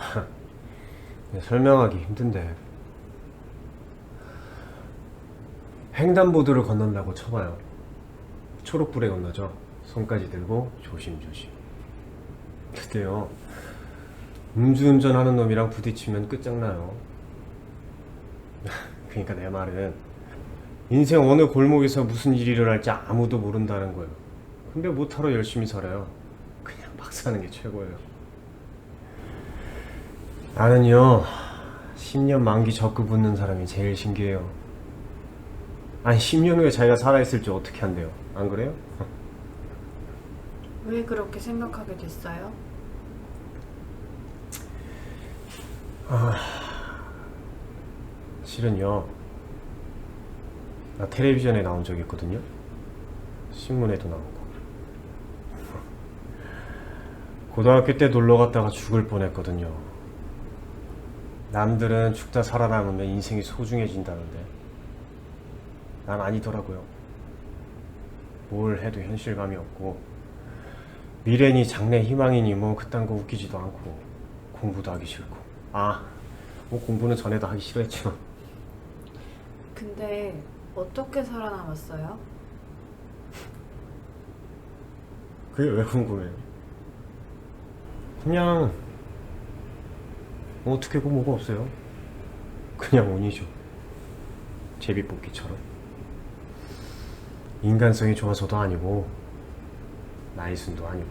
네, 설명하기 힘든데. 횡단보도를 건넌다고 쳐봐요. 초록불에 건너죠. 손까지 들고 조심조심. 그때요 음주운전 하는 놈이랑 부딪히면 끝장나요. 그러니까 내 말은 인생 어느 골목에서 무슨 일이 일어날지 아무도 모른다는 거예요. 근데 못하러 열심히 살아요. 그냥 막 사는 게 최고예요 나는요 10년 만기 적금 붙는 사람이 제일 신기해요. 아니 10년 후에 자기가 살아있을지 어떻게 한대요? 안 그래요? 왜 그렇게 생각하게 됐어요? 실은요 나 텔레비전에 나온 적 있거든요. 신문에도 나오고. 고등학교 때 놀러 갔다가 죽을 뻔했거든요 남들은 죽다 살아남으면 인생이 소중해진다는데 난 아니더라고요 뭘 해도 현실감이 없고 미래니 장래 희망이니 뭐 그딴 거 웃기지도 않고 공부도 하기 싫고 아 뭐 공부는 전에도 하기 싫어했지만 근데 어떻게 살아남았어요? 그게 왜 궁금해요? 그냥 뭐 어떻게 고 뭐가 없어요. 그냥 운이죠. 제비뽑기처럼. 인간성이 좋아서도 아니고 나이순도 아니고